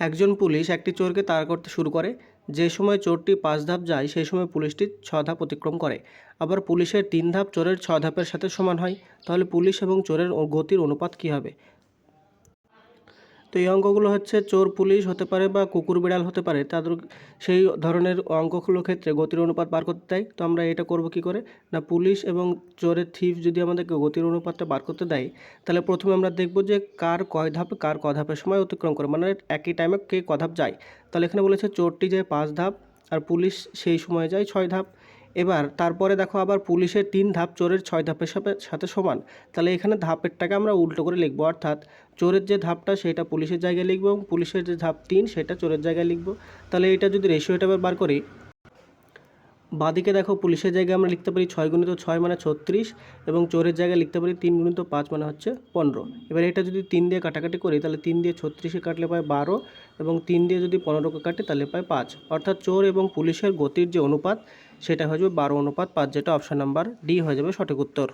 একজন পুলিশ একটি চোরকে তাড়া করতে শুরু করে। যে সময় চোরটি পাঁচ ধাপ যায় সেই সময় পুলিশটি ছ ধাপ অতিক্রম করে। আবার পুলিশের তিন ধাপ চোরের ছ ধাপের সাথে সমান হয়। তাহলে পুলিশ এবং চোরের গতির অনুপাত কী হবে? তো এই অঙ্কগুলো হচ্ছে চোর, পুলিশ হতে পারে বা কুকুর, বিড়াল হতে পারে, তাদের সেই ধরনের অঙ্কগুলোর ক্ষেত্রে গতির অনুপাত বার করতে দেয়। তো আমরা এটা করব কি করে? না, পুলিশ এবং চোরের থিপ যদি আমাদেরকে গতির অনুপাতটা বার করতে দেয়, তাহলে প্রথমে আমরা দেখব যে কার কয় ধাপে, কার ক ধাপের সময় অতিক্রম করে মানে একই টাইমে কে ক ধাপ যায়। তাহলে এখানে বলেছে চোরটি যায় পাঁচ ধাপ আর পুলিশ সেই সময় যায় ছয় ধাপ। এবার তারপরে দেখো আবার পুলিশের তিন ধাপ চোরের ছয় ধাপের সাথে সমান। তাহলে এখানে ধাপেরটাকে আমরা উল্টো করে লিখব। অর্থাৎ চোরের যে ধাপটা, সেটা পুলিশের জায়গায় লিখব এবং পুলিশের যে ধাপ তিন, সেটা চোরের জায়গায় লিখব। তাহলে এটা যদি রেশিওটা হিসাবে বার করি বাদিকে দেখো পুলিশের জায়গায় আমরা লিখতে পারি ছয় গুণিত ছয় মানে ছত্রিশ এবং চোরের জায়গায় লিখতে পারি তিন গুণিত পাঁচ মানে হচ্ছে পনেরো। এবার এটা যদি তিন দিয়ে কাটাকাটি করি, তাহলে তিন দিয়ে ছত্রিশে কাটলে পায় বারো এবং তিন দিয়ে যদি পনেরোকে কাটে, তাহলে পায় পাঁচ। অর্থাৎ চোর এবং পুলিশের গতির যে অনুপাত, সেটা হয়ে যাবে বারো অনুপাত পাঁচ, যেটা অপশান নাম্বার ডি হয়ে যাবে সঠিক উত্তর।